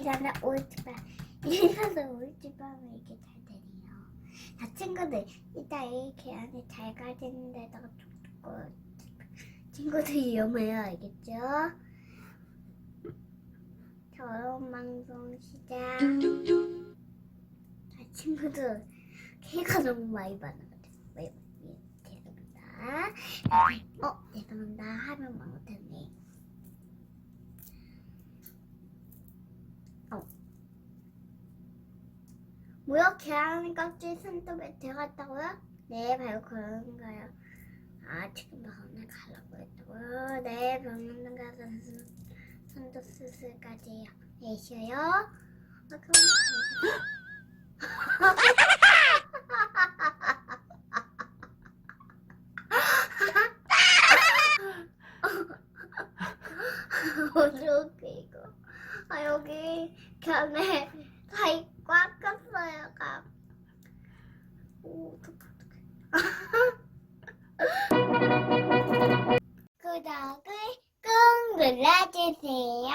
1, 2, 3, 4, 5, 6, 7, 8 1, 2, 3, 4, 5, 6, 7, 8 하면 이렇게 잘 되네요. 자 친구들 이따 이 계란이 잘 가지는 데다가 툭툭 친구들 위험해요 알겠죠? 자 어려운 방송 시작. 자 친구들 개가 너무 많이 왜, 예, 죄송합니다. 어 죄송합니다. 하면 어 뭐야 계란 껍질 손톱에 들어갔다고요? 네 바로 그런가요 아 지금 병원에 가려고 했다고요? 네 병원 가서 손- 손톱 수술까지 해셔요 아 그럼 어떡해 이거 아 여기 견에 가위 꽉 꼈어요 감 오, 어떡해 구독을 꾹 눌러주세요